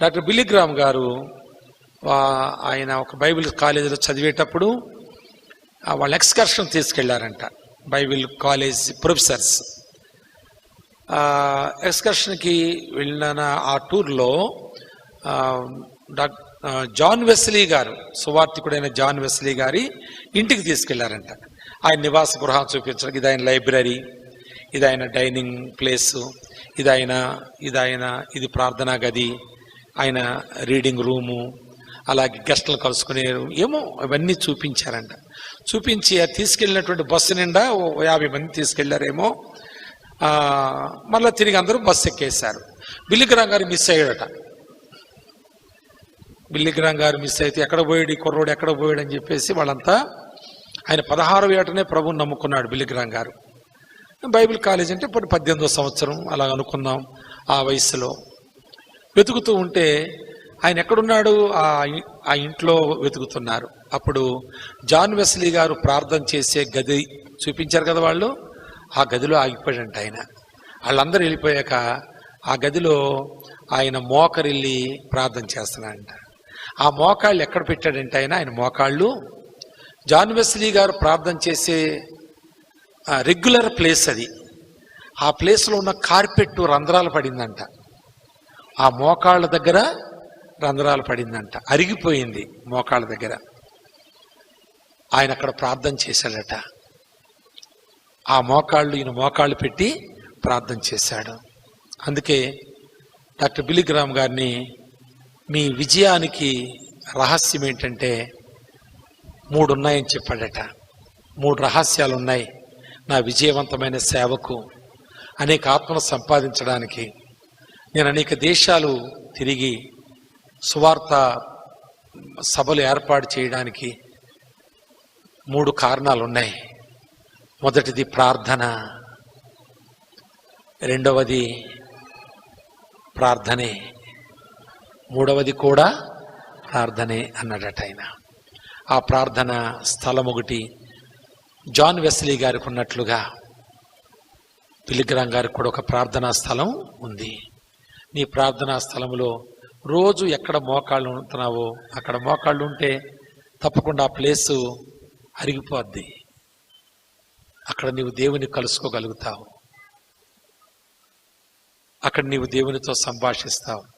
Doctor బిల్లిగ్రామ్ గారు ఆయన ఒక బైబిల్ కాలేజీలో చదివేటప్పుడు వాళ్ళ ఎక్స్కర్షన్ తీసుకెళ్ళారంట బైబిల్ కాలేజ్ ప్రొఫెసర్స్. ఎక్స్కర్షన్కి వెళ్ళిన ఆ టూర్లో డాక్ జాన్ వెస్లీ గారు సువార్థికుడైన జాన్ వెస్లీ గారి ఇంటికి తీసుకెళ్ళారంట. ఆయన నివాస గృహం చూపించడానికి ఇది ఆయన లైబ్రరీ ఇది ఆయన డైనింగ్ ప్లేస్ ఇది ఆయన ఇది ఆయన ఇది ప్రార్థనా గది ఆయన రీడింగ్ రూము అలాగే గెస్ట్లు కలుసుకునే ఏమో అవన్నీ చూపించారంట. చూపించి ఆ తీసుకెళ్ళినటువంటి బస్సు నిండా ఓ యాభై మంది తీసుకెళ్ళారేమో. మళ్ళీ తిరిగి అందరూ బస్సు ఎక్కేశారు. బిల్లిగ్రామ్ గారు మిస్ అయ్యాడట. బిల్లిగ్రామ్ గారు మిస్ అయితే ఎక్కడ పోయాడు ఈ కుర్రోడు ఎక్కడ పోయాడు అని చెప్పేసి వాళ్ళంతా ఆయన పదహారు ఏటనే ప్రభుని నమ్ముకున్నాడు బిల్లిగ్రామ్ గారు బైబిల్ కాలేజ్ అంటే ఇప్పుడు పద్దెనిమిదో సంవత్సరం అలా అనుకుందాం ఆ వయసులో వెతుకుతూ ఉంటే ఆయన ఎక్కడున్నాడు? ఆ ఆ ఇంట్లో వెతుకుతున్నారు. అప్పుడు జాన్ వెస్లీ గారు ప్రార్థన చేసే గది చూపించారు కదా వాళ్ళు? ఆ గదిలో ఆగిపోయాడంట ఆయన. వాళ్ళందరూ వెళ్ళిపోయాక ఆ గదిలో ఆయన మోకరిల్లి ప్రార్థన చేస్తున్నాడంట. ఆ మోకాళ్ళు ఎక్కడ పెట్టాడంటే ఆయన? ఆయన మోకాళ్ళు. జాన్ వెస్లీ గారు ప్రార్థన చేసే రెగ్యులర్ ప్లేస్ అది. ఆ ప్లేస్లో ఉన్న కార్పెట్ రంధ్రాలు పడిందంట. ఆ మోకాళ్ళ దగ్గర రంధ్రాలు పడిందంట. అరిగిపోయింది మోకాళ్ళ దగ్గర. ఆయన అక్కడ ప్రార్థన చేశాడట. ఆ మోకాళ్ళు ఈయన మోకాళ్ళు పెట్టి ప్రార్థన చేశాడు. అందుకే డాక్టర్ బిలిగ్రామ్ గారిని మీ విజయానికి రహస్యం ఏంటంటే మూడు ఉన్నాయని చెప్పాడట. మూడు రహస్యాలు ఉన్నాయి నా విజయవంతమైన సేవకు అనేక ఆత్మను సంపాదించడానికి నేను అనేక దేశాలు తిరిగి సువార్త సభలు ఏర్పాటు చేయడానికి మూడు కారణాలు ఉన్నాయి మొదటిది ప్రార్థన రెండవది ప్రార్థనే మూడవది కూడా ప్రార్థనే అన్నాడట ఆయన. ఆ ప్రార్థన స్థలం ఒకటి జాన్ వెస్లీ గారికి ఉన్నట్లుగా పిలిగ్రామ్ గారికి కూడా ఒక ప్రార్థనా స్థలం ఉంది. నీ ప్రార్థనా స్థలంలో రోజు ఎక్కడ మోకాళ్ళు ఉంటున్నావో అక్కడ మోకాళ్ళు ఉంటే తప్పకుండా ఆ ప్లేసు అరిగిపోద్ది. అక్కడ నీవు దేవుని కలుసుకోగలుగుతావు. అక్కడ నీవు దేవునితో సంభాషిస్తావు.